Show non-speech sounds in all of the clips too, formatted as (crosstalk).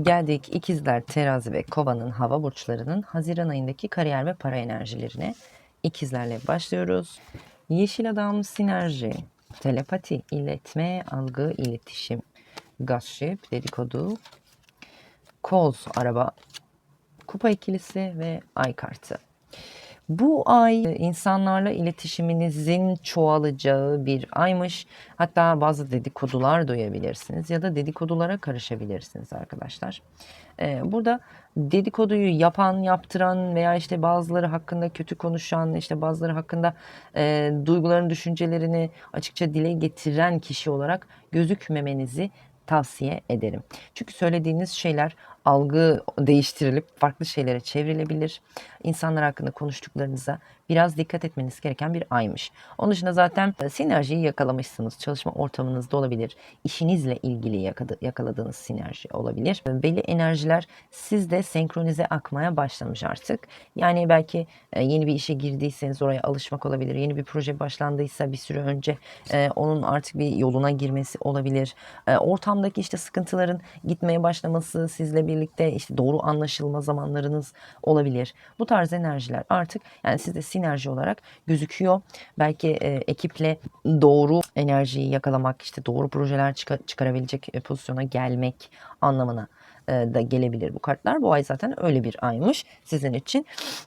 Geldik ikizler, terazi ve kovanın hava burçlarının Haziran ayındaki kariyer ve para enerjilerine. İkizlerle başlıyoruz. Yeşil adam sinerji, telepati, iletme, algı, iletişim, gossip, dedikodu, koz, araba, kupa ikilisi ve ay kartı. Bu ay insanlarla iletişiminizin çoğalacağı bir aymış. Hatta bazı dedikodular duyabilirsiniz ya da dedikodulara karışabilirsiniz arkadaşlar. Ee, burada dedikoduyu yapan, yaptıran veya işte bazıları hakkında kötü konuşan, işte bazıları hakkında e, duyguların, düşüncelerini açıkça dile getiren kişi olarak gözükmemenizi tavsiye ederim. Çünkü söylediğiniz şeyler algı değiştirilip farklı şeylere çevrilebilir. İnsanlar hakkında konuştuklarınıza biraz dikkat etmeniz gereken bir aymış. Onun dışında zaten sinerjiyi yakalamışsınız. Çalışma ortamınızda olabilir. İşinizle ilgili yakaladı- yakaladığınız sinerji olabilir. Belli enerjiler sizde senkronize akmaya başlamış artık. Yani belki e, yeni bir işe girdiyseniz oraya alışmak olabilir. Yeni bir proje başlandıysa bir süre önce e, onun artık bir yoluna girmesi olabilir. E, ortamdaki işte sıkıntıların gitmeye başlaması sizle birlikte işte doğru anlaşılma zamanlarınız olabilir. Bu tarz enerjiler artık yani sizde sinerji olarak gözüküyor. Belki e, ekiple doğru enerjiyi yakalamak, işte doğru projeler çıka- çıkarabilecek e, pozisyona gelmek anlamına e, da gelebilir bu kartlar. Bu ay zaten öyle bir aymış sizin için.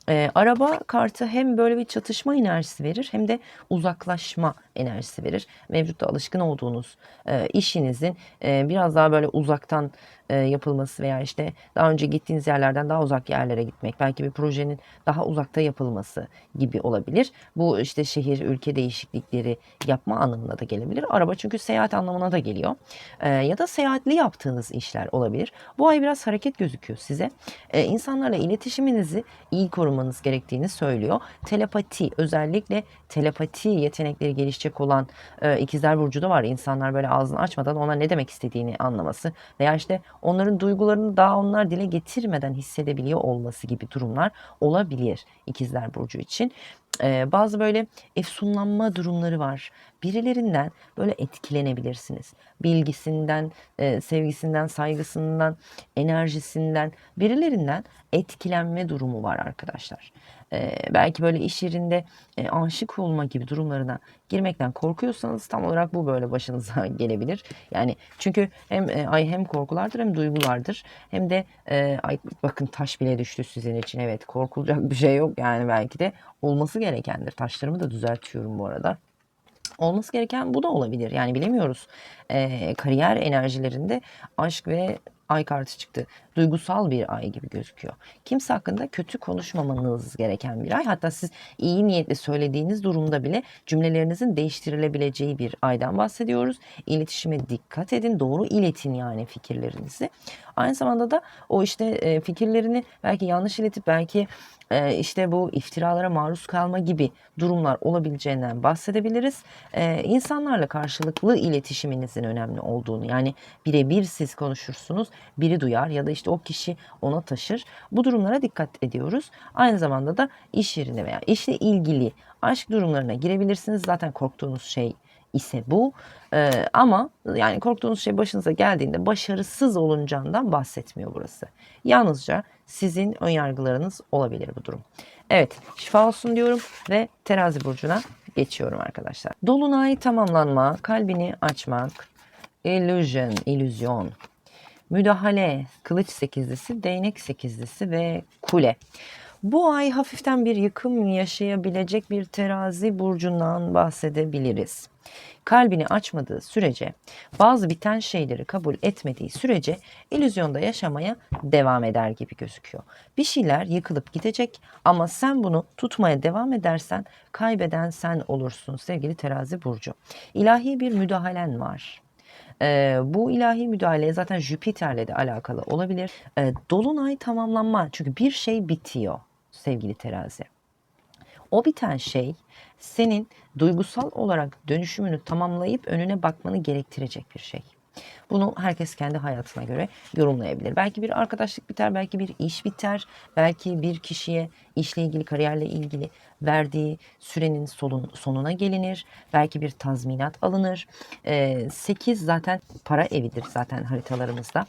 E, araba kartı hem böyle bir çatışma enerjisi verir hem de uzaklaşma enerjisi verir. Mevcutta alışkın olduğunuz e, işinizin e, biraz daha böyle uzaktan e, yapılması veya işte daha önce gittiğiniz yerlerden daha uzak yerlere gitmek, belki bir projenin daha uzakta yapılması gibi olabilir. Bu işte şehir, ülke değişiklikleri yapma anlamına da gelebilir. Araba çünkü seyahat anlamına da geliyor. E, ya da seyahatli yaptığınız işler olabilir. Bu ay biraz hareket gözüküyor size. E, insanlarla iletişiminizi iyi korumanız gerektiğini söylüyor. Telepati özellikle telepati yetenekleri gelişecek olan e, ikizler burcu da var. İnsanlar böyle ağzını açmadan ona ne demek istediğini anlaması veya işte onların duygularını daha onlar dile getirmeden hissedebiliyor olması gibi durumlar olabilir ikizler burcu için. Ee, bazı böyle efsunlanma durumları var. Birilerinden böyle etkilenebilirsiniz. Bilgisinden, e, sevgisinden, saygısından, enerjisinden, birilerinden etkilenme durumu var arkadaşlar. Ee, belki böyle iş yerinde e, aşık olma gibi durumlarına girmekten korkuyorsanız tam olarak bu böyle başınıza (laughs) gelebilir. Yani çünkü hem e, ay hem korkulardır hem duygulardır. Hem de e, ay bakın taş bile düştü sizin için. Evet korkulacak bir şey yok yani belki de olması gerekendir. Taşlarımı da düzeltiyorum bu arada. Olması gereken bu da olabilir. Yani bilemiyoruz. Ee, kariyer enerjilerinde aşk ve ay kartı çıktı. Duygusal bir ay gibi gözüküyor. Kimse hakkında kötü konuşmamanız gereken bir ay. Hatta siz iyi niyetle söylediğiniz durumda bile cümlelerinizin değiştirilebileceği bir aydan bahsediyoruz. İletişime dikkat edin. Doğru iletin yani fikirlerinizi. Aynı zamanda da o işte e, fikirlerini belki yanlış iletip belki e, işte bu iftiralara maruz kalma gibi durumlar olabileceğinden bahsedebiliriz. E, insanlarla karşılıklı iletişiminizin önemli olduğunu yani birebir siz konuşursunuz biri duyar ya da işte o kişi ona taşır. Bu durumlara dikkat ediyoruz. Aynı zamanda da iş yerine veya işle ilgili aşk durumlarına girebilirsiniz. Zaten korktuğunuz şey ise bu. Ee, ama yani korktuğunuz şey başınıza geldiğinde başarısız olunacağından bahsetmiyor burası. Yalnızca sizin önyargılarınız olabilir bu durum. Evet şifa olsun diyorum ve terazi burcuna geçiyorum arkadaşlar. Dolunay tamamlanma, kalbini açmak, illusion, illüzyon, müdahale, kılıç sekizlisi, değnek sekizlisi ve kule. Bu ay hafiften bir yıkım yaşayabilecek bir terazi burcundan bahsedebiliriz. Kalbini açmadığı sürece, bazı biten şeyleri kabul etmediği sürece illüzyonda yaşamaya devam eder gibi gözüküyor. Bir şeyler yıkılıp gidecek ama sen bunu tutmaya devam edersen kaybeden sen olursun sevgili terazi burcu. İlahi bir müdahalen var. Ee, bu ilahi müdahale zaten Jüpiter'le de alakalı olabilir. Ee, Dolunay tamamlanma çünkü bir şey bitiyor sevgili terazi. O biten şey senin duygusal olarak dönüşümünü tamamlayıp önüne bakmanı gerektirecek bir şey. Bunu herkes kendi hayatına göre yorumlayabilir. Belki bir arkadaşlık biter, belki bir iş biter, belki bir kişiye işle ilgili, kariyerle ilgili verdiği sürenin solun, sonuna gelinir. Belki bir tazminat alınır. 8 zaten para evidir zaten haritalarımızda.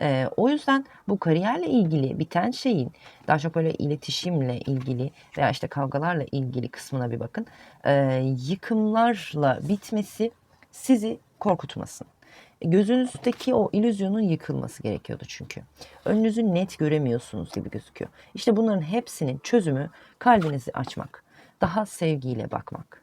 Ee, o yüzden bu kariyerle ilgili biten şeyin daha çok böyle iletişimle ilgili veya işte kavgalarla ilgili kısmına bir bakın. Ee, yıkımlarla bitmesi sizi korkutmasın. Gözünüzdeki o illüzyonun yıkılması gerekiyordu çünkü. Önünüzü net göremiyorsunuz gibi gözüküyor. İşte bunların hepsinin çözümü kalbinizi açmak, daha sevgiyle bakmak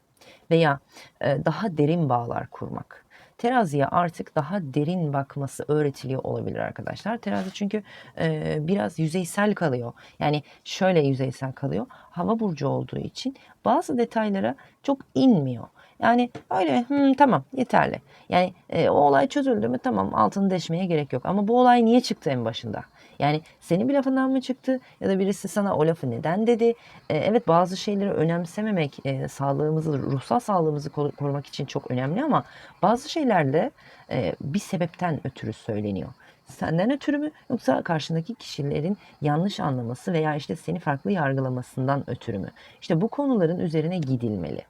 veya e, daha derin bağlar kurmak. Teraziye artık daha derin bakması öğretiliyor olabilir arkadaşlar. Terazi çünkü e, biraz yüzeysel kalıyor. Yani şöyle yüzeysel kalıyor. Hava burcu olduğu için bazı detaylara çok inmiyor. Yani öyle hmm, tamam yeterli. Yani e, o olay çözüldü mü tamam altını deşmeye gerek yok. Ama bu olay niye çıktı en başında? Yani senin bir lafından mı çıktı ya da birisi sana o lafı neden dedi? E, evet bazı şeyleri önemsememek e, sağlığımızı, ruhsal sağlığımızı korumak için çok önemli ama bazı şeyler de e, bir sebepten ötürü söyleniyor. Senden ötürü mü yoksa karşındaki kişilerin yanlış anlaması veya işte seni farklı yargılamasından ötürü mü? İşte bu konuların üzerine gidilmeli.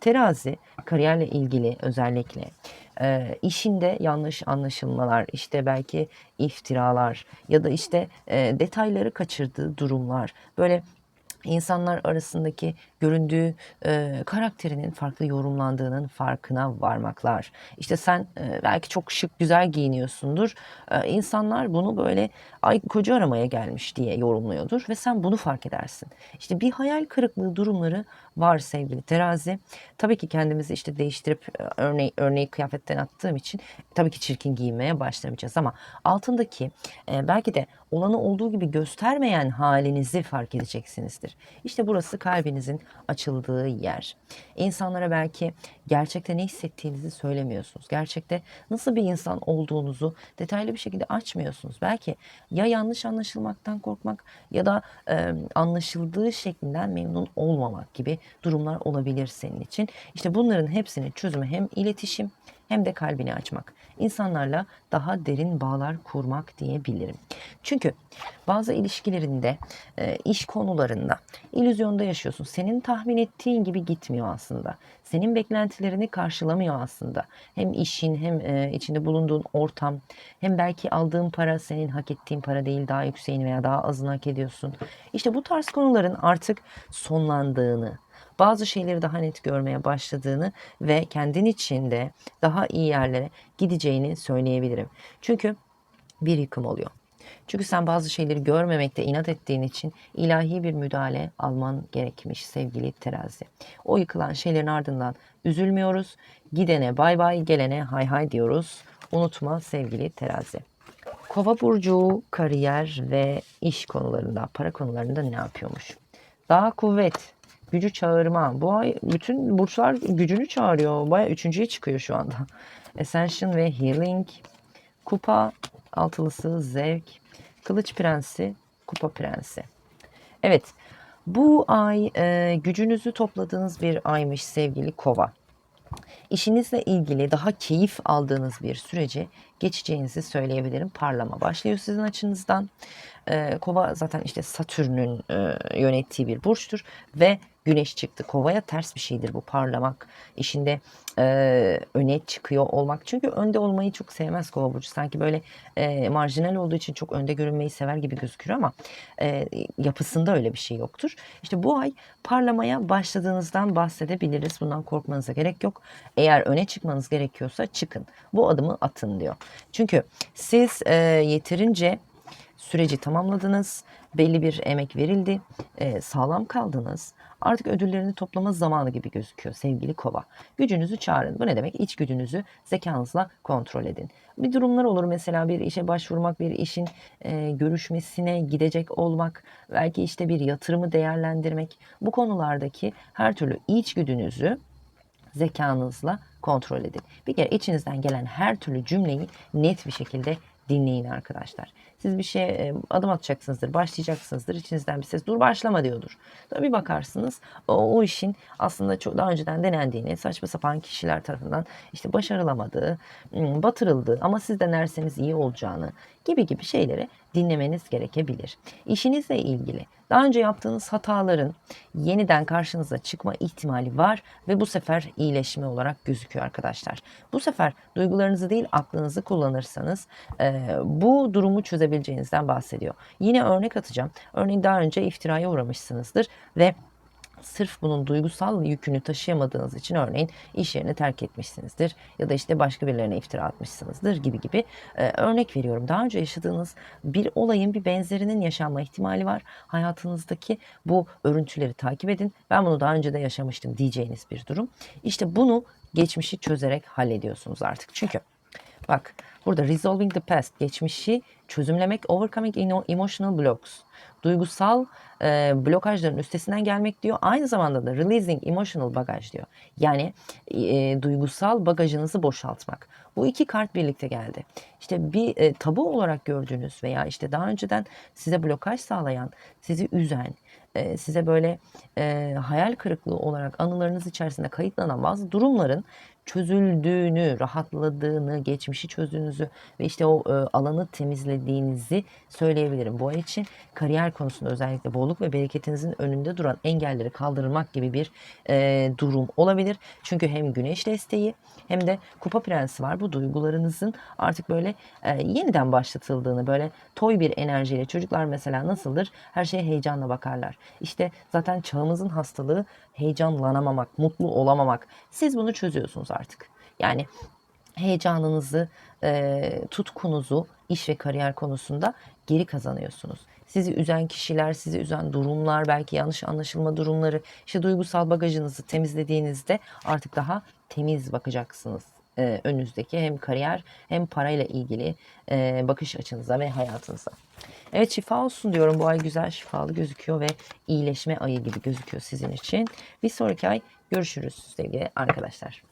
Terazi kariyerle ilgili özellikle e, işinde yanlış anlaşılmalar, işte belki iftiralar ya da işte e, detayları kaçırdığı durumlar, böyle insanlar arasındaki göründüğü e, karakterinin farklı yorumlandığının farkına varmaklar. İşte sen e, belki çok şık güzel giyiniyorsundur. E, insanlar bunu böyle ay koca aramaya gelmiş diye yorumluyordur ve sen bunu fark edersin. İşte bir hayal kırıklığı durumları var sevgili terazi. Tabii ki kendimizi işte değiştirip örneği, örneği kıyafetten attığım için tabii ki çirkin giyinmeye başlamayacağız ama altındaki e, belki de olanı olduğu gibi göstermeyen halinizi fark edeceksinizdir. İşte burası kalbinizin açıldığı yer. İnsanlara belki gerçekte ne hissettiğinizi söylemiyorsunuz. Gerçekte nasıl bir insan olduğunuzu detaylı bir şekilde açmıyorsunuz. Belki ya yanlış anlaşılmaktan korkmak ya da e, anlaşıldığı şeklinden memnun olmamak gibi durumlar olabilir senin için. İşte bunların hepsinin çözümü hem iletişim hem de kalbini açmak. İnsanlarla daha derin bağlar kurmak diyebilirim. Çünkü bazı ilişkilerinde, iş konularında illüzyonda yaşıyorsun. Senin tahmin ettiğin gibi gitmiyor aslında. Senin beklentilerini karşılamıyor aslında. Hem işin hem e, içinde bulunduğun ortam hem belki aldığın para senin hak ettiğin para değil daha yükseğini veya daha azını hak ediyorsun. İşte bu tarz konuların artık sonlandığını, bazı şeyleri daha net görmeye başladığını ve kendin içinde daha iyi yerlere gideceğini söyleyebilirim. Çünkü bir yıkım oluyor. Çünkü sen bazı şeyleri görmemekte inat ettiğin için ilahi bir müdahale alman gerekmiş sevgili terazi. O yıkılan şeylerin ardından üzülmüyoruz. Gidene bay bay, gelene hay hay diyoruz. Unutma sevgili terazi. Kova burcu kariyer ve iş konularında, para konularında ne yapıyormuş? Daha kuvvet, gücü çağırma. Bu ay bütün burçlar gücünü çağırıyor. Baya üçüncüye çıkıyor şu anda. Ascension ve Healing. Kupa altılısı, zevk. Kılıç prensi, kupa prensi. Evet, bu ay e, gücünüzü topladığınız bir aymış sevgili kova. İşinizle ilgili daha keyif aldığınız bir süreci geçeceğinizi söyleyebilirim. Parlama başlıyor sizin açınızdan. E, kova zaten işte Satürn'ün e, yönettiği bir burçtur ve güneş çıktı. Kovaya ters bir şeydir bu parlamak. İşinde e, öne çıkıyor olmak. Çünkü önde olmayı çok sevmez kova burcu. Sanki böyle e, marjinal olduğu için çok önde görünmeyi sever gibi gözükür ama e, yapısında öyle bir şey yoktur. İşte bu ay parlamaya başladığınızdan bahsedebiliriz. Bundan korkmanıza gerek yok. Eğer öne çıkmanız gerekiyorsa çıkın. Bu adımı atın diyor. Çünkü siz e, yeterince süreci tamamladınız. Belli bir emek verildi. E, sağlam kaldınız. Artık ödüllerini toplama zamanı gibi gözüküyor sevgili kova. Gücünüzü çağırın. Bu ne demek? İç gücünüzü zekanızla kontrol edin. Bir durumlar olur mesela bir işe başvurmak, bir işin e, görüşmesine gidecek olmak, belki işte bir yatırımı değerlendirmek. Bu konulardaki her türlü iç güdünüzü zekanızla kontrol edin. Bir kere içinizden gelen her türlü cümleyi net bir şekilde dinleyin arkadaşlar. Siz bir şeye e, adım atacaksınızdır, başlayacaksınızdır. İçinizden bir ses dur başlama diyordur. Sonra bir bakarsınız o, o işin aslında çok daha önceden denendiğini, saçma sapan kişiler tarafından işte başarılamadığı, ım, batırıldığı ama siz denerseniz iyi olacağını gibi gibi şeyleri dinlemeniz gerekebilir. İşinizle ilgili daha önce yaptığınız hataların yeniden karşınıza çıkma ihtimali var ve bu sefer iyileşme olarak gözüküyor arkadaşlar. Bu sefer duygularınızı değil aklınızı kullanırsanız e, bu durumu çözebileceğinizden bahsediyor. Yine örnek atacağım. Örneğin daha önce iftiraya uğramışsınızdır ve sırf bunun duygusal yükünü taşıyamadığınız için örneğin iş yerini terk etmişsinizdir ya da işte başka birilerine iftira atmışsınızdır gibi gibi Ee, örnek veriyorum. Daha önce yaşadığınız bir olayın bir benzerinin yaşanma ihtimali var. Hayatınızdaki bu örüntüleri takip edin. Ben bunu daha önce de yaşamıştım diyeceğiniz bir durum. İşte bunu geçmişi çözerek hallediyorsunuz artık. Çünkü Bak burada resolving the past geçmişi çözümlemek overcoming emo- emotional blocks duygusal e, blokajların üstesinden gelmek diyor. Aynı zamanda da releasing emotional bagaj diyor. Yani e, duygusal bagajınızı boşaltmak. Bu iki kart birlikte geldi. İşte bir e, tabu olarak gördüğünüz veya işte daha önceden size blokaj sağlayan, sizi üzen, e, size böyle e, hayal kırıklığı olarak anılarınız içerisinde kayıtlanan bazı durumların çözüldüğünü, rahatladığını, geçmişi çözdüğünüzü ve işte o e, alanı temizlediğinizi söyleyebilirim. Ay için kariyer konusunda özellikle bolluk ve bereketinizin önünde duran engelleri kaldırmak gibi bir e, durum olabilir. Çünkü hem güneş desteği hem de kupa prensi var. Bu duygularınızın artık böyle e, yeniden başlatıldığını böyle toy bir enerjiyle çocuklar mesela nasıldır? Her şeye heyecanla bakarlar. İşte zaten çağımızın hastalığı heyecanlanamamak, mutlu olamamak. Siz bunu çözüyorsunuz artık. Yani heyecanınızı, e, tutkunuzu iş ve kariyer konusunda geri kazanıyorsunuz. Sizi üzen kişiler, sizi üzen durumlar, belki yanlış anlaşılma durumları, işte duygusal bagajınızı temizlediğinizde artık daha temiz bakacaksınız e, önünüzdeki hem kariyer hem parayla ilgili e, bakış açınıza ve hayatınıza. Evet şifa olsun diyorum. Bu ay güzel şifalı gözüküyor ve iyileşme ayı gibi gözüküyor sizin için. Bir sonraki ay görüşürüz sevgili arkadaşlar.